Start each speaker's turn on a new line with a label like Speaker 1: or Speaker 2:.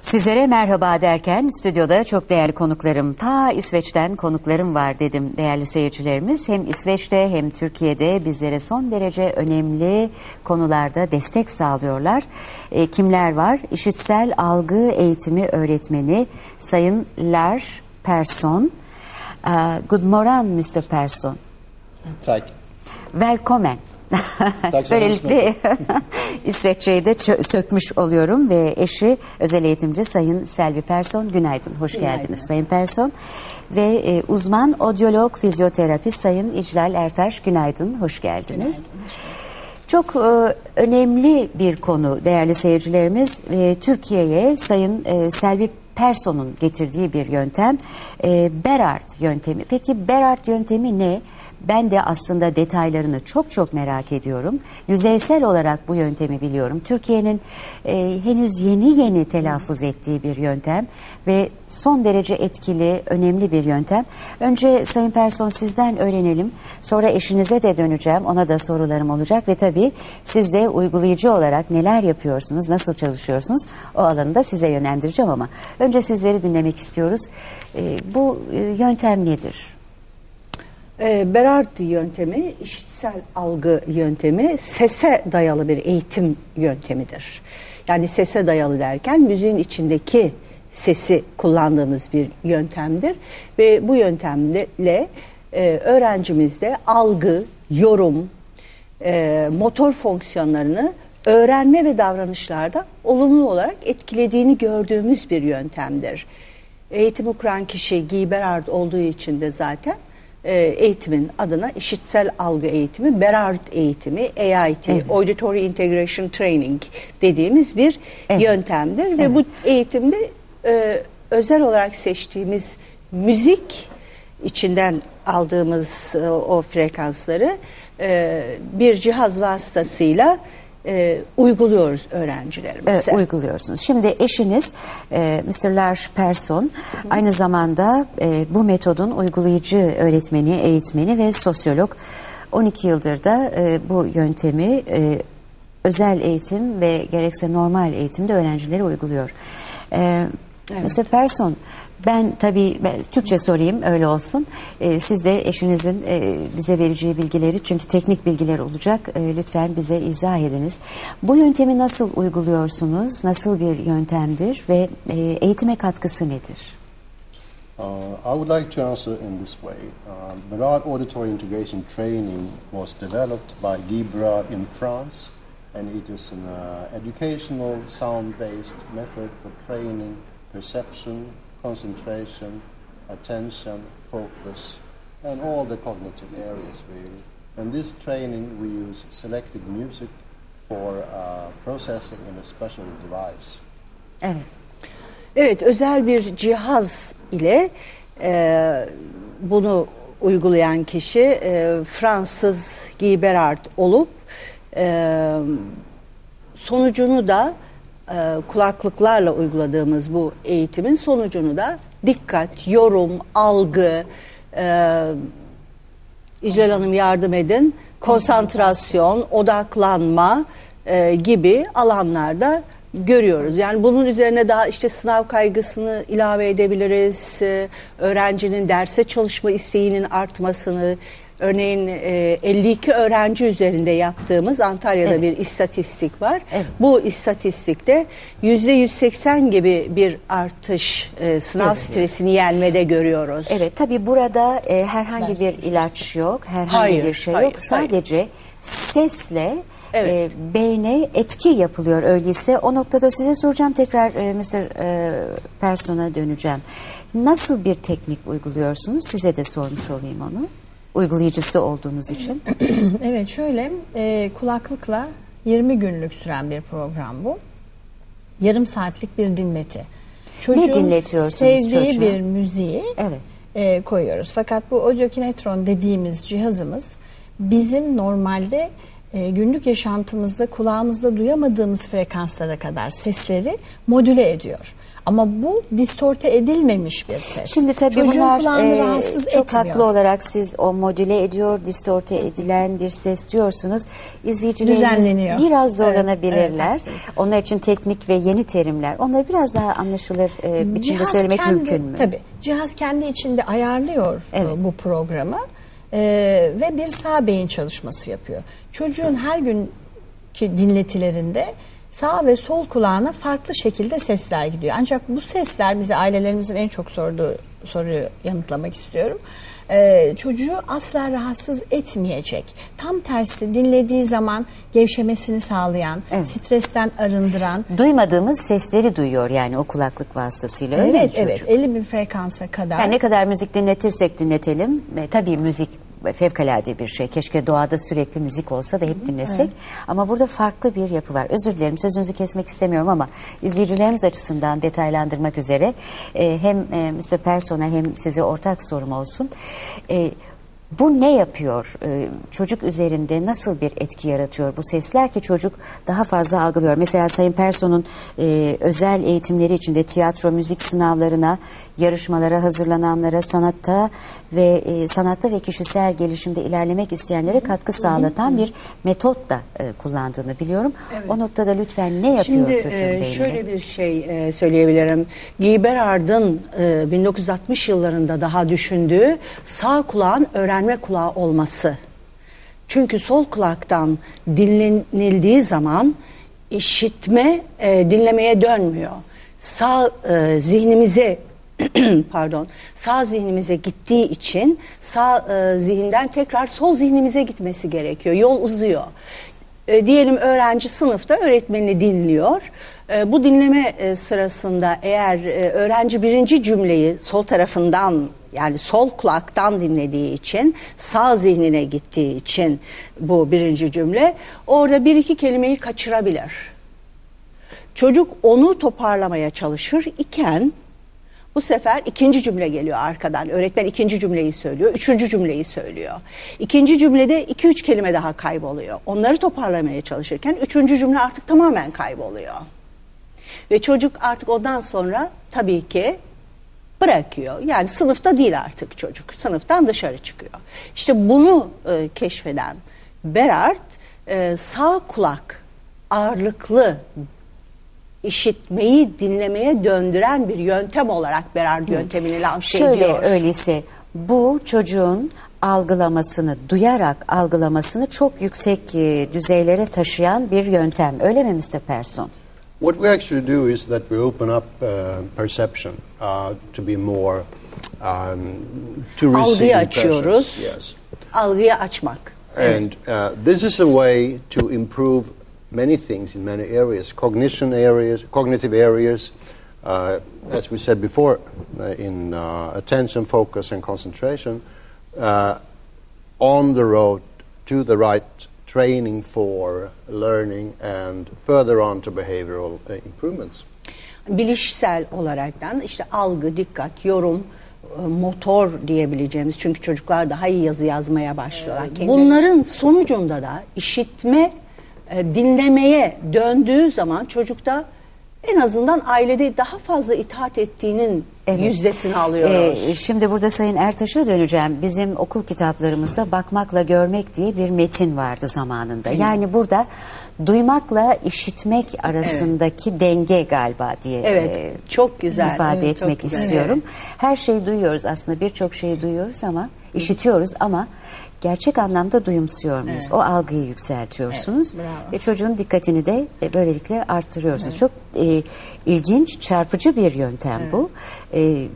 Speaker 1: Sizlere merhaba derken stüdyoda çok değerli konuklarım, ta İsveç'ten konuklarım var dedim değerli seyircilerimiz. Hem İsveç'te hem Türkiye'de bizlere son derece önemli konularda destek sağlıyorlar. E, kimler var? İşitsel algı eğitimi öğretmeni Sayın Lars Persson. Uh, good morning Mr. Persson.
Speaker 2: Tack.
Speaker 1: Welcome. Böylelikle İsveççe'yi de sökmüş oluyorum ve eşi özel eğitimci Sayın Selvi Person. Günaydın, hoş geldiniz Sayın Person. Ve e, uzman odyolog fizyoterapist Sayın İclal Ertaş. Günaydın, hoş geldiniz. Çok e, önemli bir konu değerli seyircilerimiz. E, Türkiye'ye Sayın e, Selvi Person'un getirdiği bir yöntem e, Berard yöntemi. Peki Berard yöntemi ne? Ben de aslında detaylarını çok çok merak ediyorum. Yüzeysel olarak bu yöntemi biliyorum. Türkiye'nin e, henüz yeni yeni telaffuz ettiği bir yöntem ve son derece etkili, önemli bir yöntem. Önce Sayın Person sizden öğrenelim. Sonra eşinize de döneceğim. Ona da sorularım olacak ve tabii siz de uygulayıcı olarak neler yapıyorsunuz, nasıl çalışıyorsunuz o alanı da size yönlendireceğim ama önce sizleri dinlemek istiyoruz. E, bu e, yöntem nedir?
Speaker 3: E, Berardi yöntemi, işitsel algı yöntemi sese dayalı bir eğitim yöntemidir. Yani sese dayalı derken müziğin içindeki sesi kullandığımız bir yöntemdir. Ve bu yöntemle e, öğrencimizde algı, yorum, e, motor fonksiyonlarını öğrenme ve davranışlarda olumlu olarak etkilediğini gördüğümüz bir yöntemdir. Eğitimi kuran kişi Guy Berard olduğu için de zaten e, eğitimin adına işitsel algı eğitimi, Berard eğitimi, AIT, Auditory Integration Training dediğimiz bir
Speaker 1: Evet.
Speaker 3: yöntemdir. Ve bu eğitimde e, özel olarak seçtiğimiz müzik içinden aldığımız e, o frekansları e, bir cihaz vasıtasıyla e, uyguluyoruz öğrencilerimize.
Speaker 1: Evet, uyguluyorsunuz. Şimdi eşiniz e, Mr. Lars Persson aynı zamanda e, bu metodun uygulayıcı öğretmeni, eğitmeni ve sosyolog. 12 yıldır da e, bu yöntemi e, özel eğitim ve gerekse normal eğitimde öğrencilere uyguluyor. E, Mr. Persson, ben tabii ben Türkçe sorayım öyle olsun. E, siz de eşinizin e, bize vereceği bilgileri çünkü teknik bilgiler olacak. E, lütfen bize izah ediniz. Bu yöntemi nasıl uyguluyorsunuz? Nasıl bir yöntemdir ve e, eğitime katkısı nedir?
Speaker 2: Uh, I would like to answer in this way. Uh, Berard Auditory Integration Training was developed by Guy Berard in France, and it is an uh, educational, sound-based method for training perception, concentration, attention, focus, and all the cognitive areas really. And this training we use selected music for uh, processing in a special device.
Speaker 1: Evet.
Speaker 3: Evet, özel bir cihaz ile e, bunu uygulayan kişi e, Fransız Guy Berard olup e, sonucunu da e, kulaklıklarla uyguladığımız bu eğitimin sonucunu da dikkat, yorum, algı, e, İclal Hanım yardım edin, konsantrasyon, odaklanma e, gibi alanlarda görüyoruz. Yani bunun üzerine daha işte sınav kaygısını ilave edebiliriz. E, öğrencinin derse çalışma isteğinin artmasını, örneğin e, 52 öğrenci üzerinde yaptığımız Antalya'da
Speaker 1: Evet.
Speaker 3: bir istatistik var.
Speaker 1: Evet.
Speaker 3: Bu istatistikte %180 gibi bir artış e, sınav
Speaker 1: Evet.
Speaker 3: stresini yenmede görüyoruz.
Speaker 1: Evet tabii burada e, herhangi bir ilaç yok, herhangi
Speaker 3: Hayır,
Speaker 1: bir şey
Speaker 3: hayır,
Speaker 1: yok. Sadece sesle
Speaker 3: Evet.
Speaker 1: e, beyne etki yapılıyor öyleyse. O noktada size soracağım tekrar e, Mr. E, Person'a döneceğim. Nasıl bir teknik uyguluyorsunuz? Size de sormuş olayım onu. Uygulayıcısı olduğunuz için.
Speaker 4: Evet şöyle e, kulaklıkla 20 günlük süren bir program bu. Yarım saatlik bir dinleti.
Speaker 1: dinletiyorsunuz
Speaker 4: sevdiği
Speaker 1: çocuğa?
Speaker 4: bir müziği
Speaker 1: Evet.
Speaker 4: e, koyuyoruz. Fakat bu audio dediğimiz cihazımız bizim normalde e, günlük yaşantımızda kulağımızda duyamadığımız frekanslara kadar sesleri modüle ediyor. Ama bu distorte edilmemiş bir ses.
Speaker 1: Şimdi tabii
Speaker 4: Çocuğun
Speaker 1: bunlar e, çok
Speaker 4: etmiyor.
Speaker 1: haklı olarak siz o modüle ediyor, distorte edilen bir ses diyorsunuz. İzleyicilerimiz biraz
Speaker 4: Evet,
Speaker 1: zorlanabilirler.
Speaker 4: evet, haklısınız.
Speaker 1: Onlar için teknik ve yeni terimler. Onları biraz daha anlaşılır e, biçimde
Speaker 4: Cihaz
Speaker 1: söylemek
Speaker 4: kendi-
Speaker 1: mümkün mü?
Speaker 4: Tabii. Cihaz kendi içinde ayarlıyor
Speaker 1: Evet.
Speaker 4: e, bu programı E, ve bir sağ beyin çalışması yapıyor. Çocuğun her günkü dinletilerinde sağ ve sol kulağına farklı şekilde sesler gidiyor. Ancak bu sesler bize ailelerimizin en çok sorduğu soruyu yanıtlamak istiyorum. E, çocuğu asla rahatsız etmeyecek. Tam tersi dinlediği zaman gevşemesini sağlayan,
Speaker 1: Evet.
Speaker 4: stresten arındıran,
Speaker 1: Duymadığımız sesleri duyuyor yani o kulaklık vasıtasıyla öyle mi
Speaker 4: Evet
Speaker 1: çocuk?
Speaker 4: evet 50 bin frekansa kadar.
Speaker 1: Yani ne kadar müzik dinletirsek dinletelim. E, tabii müzik fevkalade bir şey. Keşke doğada sürekli müzik olsa da hep dinlesek. Ama burada farklı bir yapı var. Özür dilerim sözünüzü kesmek istemiyorum ama izleyicilerimiz açısından detaylandırmak üzere e, hem e, Mr. Person'a hem size ortak sorum olsun. E, bu ne yapıyor? Ee, çocuk üzerinde nasıl bir etki yaratıyor bu sesler ki çocuk daha fazla algılıyor? Mesela Sayın Person'un e, özel eğitimleri içinde tiyatro, müzik sınavlarına, yarışmalara hazırlananlara, sanatta ve e, sanatta ve kişisel gelişimde ilerlemek isteyenlere katkı sağlatan bir metot da e, kullandığını biliyorum. O noktada lütfen ne yapıyor
Speaker 3: Şimdi
Speaker 1: çocuğun beyninde?
Speaker 3: şöyle bir şey e, söyleyebilirim. Guy Berard'ın e, 1960 yıllarında daha düşündüğü sağ kulağın öğrenme kulağı olması. Çünkü sol kulaktan dinlenildiği zaman işitme e, dinlemeye dönmüyor. Sağ e, zihnimize pardon sağ zihnimize gittiği için sağ e, zihinden tekrar sol zihnimize gitmesi gerekiyor. Yol uzuyor. E, diyelim öğrenci sınıfta öğretmenini dinliyor. E, bu dinleme e, sırasında eğer e, öğrenci birinci cümleyi sol tarafından yani sol kulaktan dinlediği için sağ zihnine gittiği için bu birinci cümle orada bir iki kelimeyi kaçırabilir. Çocuk onu toparlamaya çalışır iken bu sefer ikinci cümle geliyor arkadan. Öğretmen ikinci cümleyi söylüyor, üçüncü cümleyi söylüyor. İkinci cümlede iki üç kelime daha kayboluyor. Onları toparlamaya çalışırken üçüncü cümle artık tamamen kayboluyor. Ve çocuk artık ondan sonra tabii ki bırakıyor. Yani sınıfta değil artık çocuk. Sınıftan dışarı çıkıyor. İşte bunu e, keşfeden Berard e, sağ kulak ağırlıklı işitmeyi dinlemeye döndüren bir yöntem olarak Berard yöntemini lanse
Speaker 1: Şöyle
Speaker 3: ediyor.
Speaker 1: öyleyse bu çocuğun algılamasını, duyarak algılamasını çok yüksek e, düzeylere taşıyan bir yöntem. Öyle mi Mr. Person?
Speaker 2: What we actually do is that we open up uh, perception uh, to be more um, to receive impressions. Yes.
Speaker 3: Algıyı açmak.
Speaker 2: And uh, this is a way to improve many things in many areas, cognition areas, cognitive areas, uh, as we said before, uh, in uh, attention, focus, and concentration, uh, on the road to the right training for learning and further on to behavioral uh, improvements.
Speaker 3: bilişsel olaraktan işte algı, dikkat, yorum, e, motor diyebileceğimiz çünkü çocuklar daha iyi yazı yazmaya başlıyorlar. Bunların sonucunda da işitme e, dinlemeye döndüğü zaman çocukta en azından ailede daha fazla itaat ettiğinin yüzdesini alıyoruz.
Speaker 1: Ee, şimdi burada Sayın Ertaş'a döneceğim. Bizim okul kitaplarımızda bakmakla görmek diye bir metin vardı zamanında. Yani burada duymakla işitmek arasındaki denge galiba diye
Speaker 3: Evet,
Speaker 1: e,
Speaker 3: çok güzel.
Speaker 1: ifade
Speaker 3: Evet,
Speaker 1: etmek
Speaker 3: güzel.
Speaker 1: istiyorum. Her şeyi duyuyoruz aslında birçok şeyi duyuyoruz ama işitiyoruz ama gerçek anlamda duyumsuyor muyuz? O algıyı yükseltiyorsunuz
Speaker 4: Evet, bravo.
Speaker 1: ve çocuğun dikkatini de e, böylelikle arttırıyorsunuz. Çok e, ilginç, çarpıcı bir yöntem bu. E, eh,